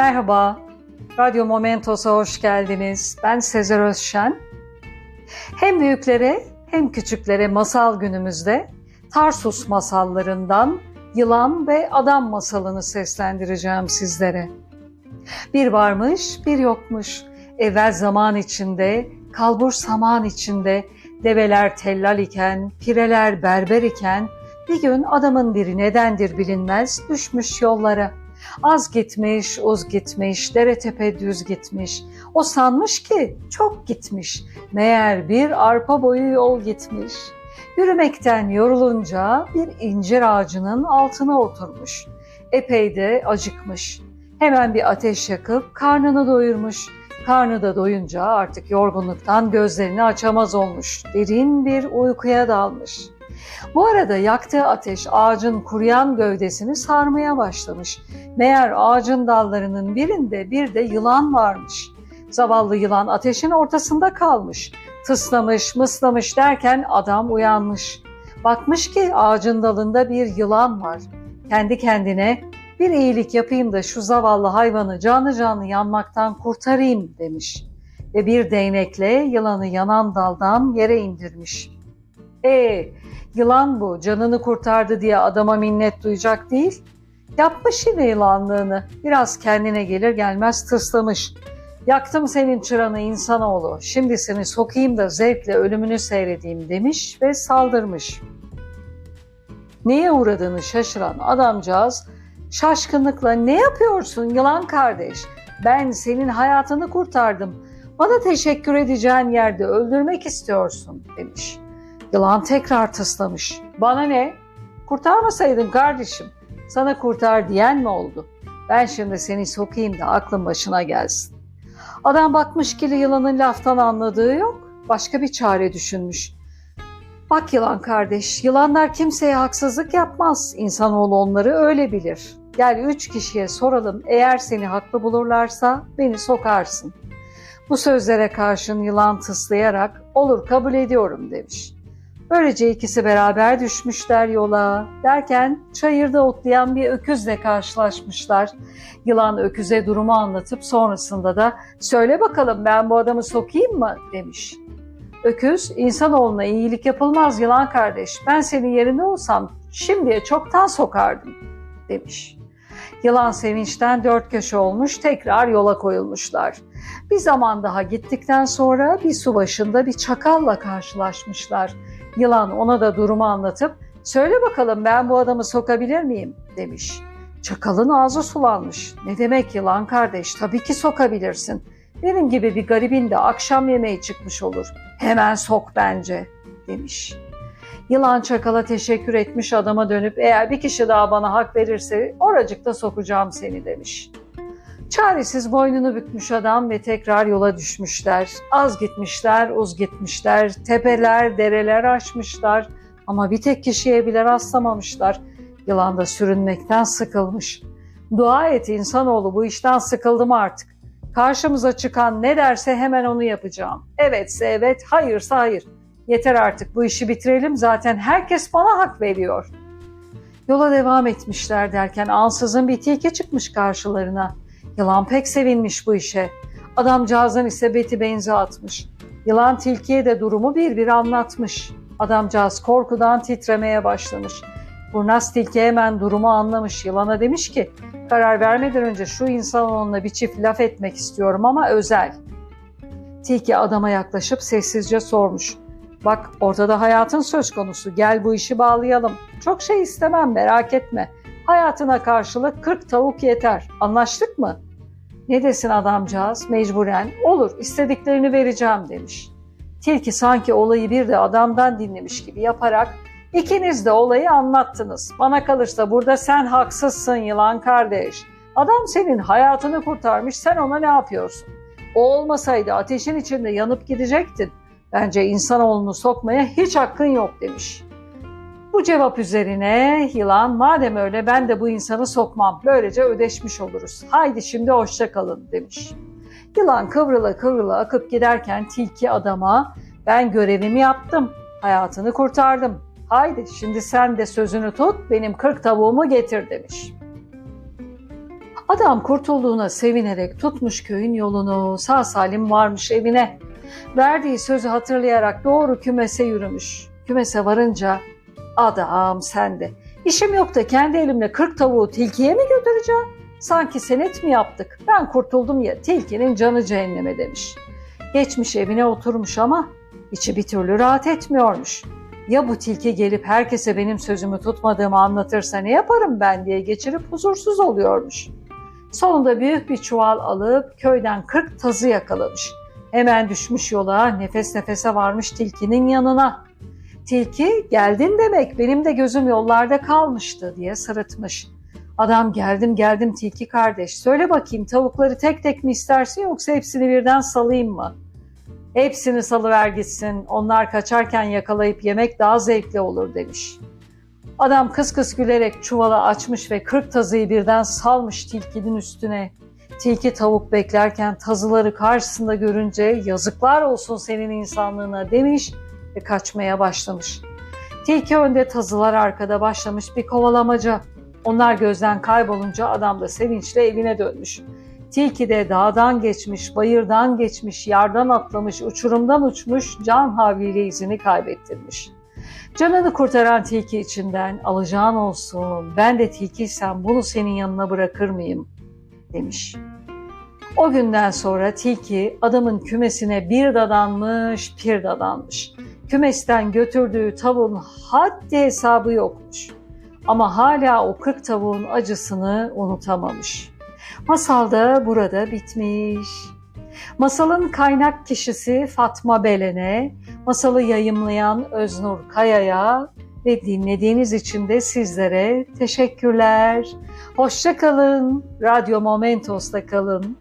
Merhaba, Radyo Momentos'a hoş geldiniz. Ben Sezer Özşen. Hem büyüklere hem küçüklere masal günümüzde Tarsus masallarından Yılan ve Adam masalını seslendireceğim sizlere. Bir varmış, bir yokmuş. Evvel zaman içinde, kalbur saman içinde, develer tellal iken, pireler berber iken, bir gün adamın biri nedendir bilinmez düşmüş yollara. Az gitmiş, uz gitmiş, dere tepe düz gitmiş. O sanmış ki çok gitmiş. Meğer bir arpa boyu yol gitmiş. Yürümekten yorulunca bir incir ağacının altına oturmuş. Epey de acıkmış. Hemen bir ateş yakıp karnını doyurmuş. Karnı da doyunca artık yorgunluktan gözlerini açamaz olmuş. Derin bir uykuya dalmış. Bu arada yaktığı ateş ağacın kuruyan gövdesini sarmaya başlamış. Meğer ağacın dallarının birinde bir de yılan varmış. Zavallı yılan ateşin ortasında kalmış. Tıslamış, mıslamış derken adam uyanmış. Bakmış ki ağacın dalında bir yılan var. Kendi kendine bir iyilik yapayım da şu zavallı hayvanı canlı canlı yanmaktan kurtarayım demiş. Ve bir değnekle yılanı yanan daldan yere indirmiş. E yılan bu canını kurtardı diye adama minnet duyacak değil. Yapmış yine yılanlığını. Biraz kendine gelir gelmez tıslamış. Yaktım senin çıranı insanoğlu. Şimdi seni sokayım da zevkle ölümünü seyredeyim demiş ve saldırmış. Neye uğradığını şaşıran adamcağız şaşkınlıkla ne yapıyorsun yılan kardeş? Ben senin hayatını kurtardım. Bana teşekkür edeceğin yerde öldürmek istiyorsun demiş. Yılan tekrar tıslamış. Bana ne? Kurtarmasaydın kardeşim. Sana kurtar diyen mi oldu? Ben şimdi seni sokayım da aklın başına gelsin. Adam bakmış ki yılanın laftan anladığı yok. Başka bir çare düşünmüş. Bak yılan kardeş, yılanlar kimseye haksızlık yapmaz. İnsanoğlu onları öyle bilir. Gel üç kişiye soralım, eğer seni haklı bulurlarsa beni sokarsın. Bu sözlere karşın yılan tıslayarak olur kabul ediyorum demiş. Böylece ikisi beraber düşmüşler yola. Derken çayırda otlayan bir öküzle karşılaşmışlar. Yılan öküze durumu anlatıp sonrasında da söyle bakalım ben bu adamı sokayım mı demiş. Öküz insanoğluna iyilik yapılmaz yılan kardeş ben senin yerinde olsam şimdiye çoktan sokardım demiş. Yılan sevinçten dört köşe olmuş tekrar yola koyulmuşlar. Bir zaman daha gittikten sonra bir su başında bir çakalla karşılaşmışlar. Yılan ona da durumu anlatıp söyle bakalım ben bu adamı sokabilir miyim demiş. Çakalın ağzı sulanmış. Ne demek yılan kardeş tabii ki sokabilirsin. Benim gibi bir garibin de akşam yemeği çıkmış olur. Hemen sok bence demiş. Yılan çakala teşekkür etmiş adama dönüp eğer bir kişi daha bana hak verirse oracıkta sokacağım seni demiş. Çaresiz boynunu bükmüş adam ve tekrar yola düşmüşler. Az gitmişler, uz gitmişler, tepeler, dereler aşmışlar ama bir tek kişiye bile rastlamamışlar. Yılan da sürünmekten sıkılmış. Dua et insanoğlu bu işten sıkıldım artık. Karşımıza çıkan ne derse hemen onu yapacağım. Evetse evet, hayırsa hayır. Yeter artık bu işi bitirelim zaten herkes bana hak veriyor. Yola devam etmişler derken ansızın bir tilki çıkmış karşılarına. Yılan pek sevinmiş bu işe. Adamcağızın ise beti benzi atmış. Yılan tilkiye de durumu bir bir anlatmış. Adamcağız korkudan titremeye başlamış. Kurnaz tilki hemen durumu anlamış. Yılana demiş ki karar vermeden önce şu insanoğluna bir çift laf etmek istiyorum ama özel. Tilki adama yaklaşıp sessizce sormuş. Bak ortada hayatın söz konusu gel bu işi bağlayalım. Çok şey istemem merak etme. Hayatına karşılık 40 tavuk yeter. Anlaştık mı? Ne desin adamcağız mecburen olur istediklerini vereceğim demiş. Tilki sanki olayı bir de adamdan dinlemiş gibi yaparak ikiniz de olayı anlattınız. Bana kalırsa burada sen haksızsın yılan kardeş. Adam senin hayatını kurtarmış sen ona ne yapıyorsun? O olmasaydı ateşin içinde yanıp gidecektin. Bence insanoğlunu sokmaya hiç hakkın yok demiş. Bu cevap üzerine yılan madem öyle ben de bu insanı sokmam. Böylece ödeşmiş oluruz. Haydi şimdi hoşça kalın demiş. Yılan kıvrıla kıvrıla akıp giderken tilki adama ben görevimi yaptım. Hayatını kurtardım. Haydi şimdi sen de sözünü tut benim kırk tavuğumu getir demiş. Adam kurtulduğuna sevinerek tutmuş köyün yolunu, sağ salim varmış evine. Verdiği sözü hatırlayarak doğru kümese yürümüş. Kümese varınca adam sende. İşim yok da kendi elimle 40 tavuğu tilkiye mi götüreceğim? Sanki senet mi yaptık? Ben kurtuldum ya tilkinin canı cehenneme demiş. Geçmiş evine oturmuş ama içi bir türlü rahat etmiyormuş. Ya bu tilki gelip herkese benim sözümü tutmadığımı anlatırsa ne yaparım ben diye geçirip huzursuz oluyormuş. Sonunda büyük bir çuval alıp köyden 40 tazı yakalamış. Hemen düşmüş yola nefes nefese varmış tilkinin yanına. Tilki geldin demek benim de gözüm yollarda kalmıştı diye sırıtmış. Adam geldim geldim tilki kardeş söyle bakayım tavukları tek tek mi istersin yoksa hepsini birden salayım mı? Hepsini salıver gitsin onlar kaçarken yakalayıp yemek daha zevkli olur demiş. Adam kıs kıs gülerek çuvala açmış ve kırk tazıyı birden salmış tilkinin üstüne. Tilki tavuk beklerken tazıları karşısında görünce yazıklar olsun senin insanlığına demiş ve kaçmaya başlamış. Tilki önde tazılar arkada başlamış bir kovalamaca. Onlar gözden kaybolunca adam da sevinçle evine dönmüş. Tilki de dağdan geçmiş, bayırdan geçmiş, yardan atlamış, uçurumdan uçmuş, can havliyle izini kaybettirmiş. Canını kurtaran tilki içinden alacağın olsun, ben de tilkiysem bunu senin yanına bırakır mıyım? demiş. O günden sonra tilki adamın kümesine bir dadanmış, bir dadanmış. Kümesten götürdüğü tavuğun haddi hesabı yokmuş. Ama hala o kırk tavuğun acısını unutamamış. Masal da burada bitmiş. Masalın kaynak kişisi Fatma Belen'e, masalı yayımlayan Öznur Kaya'ya ve dinlediğiniz için de sizlere teşekkürler. Hoşça kalın. Radyo Momentos'ta kalın.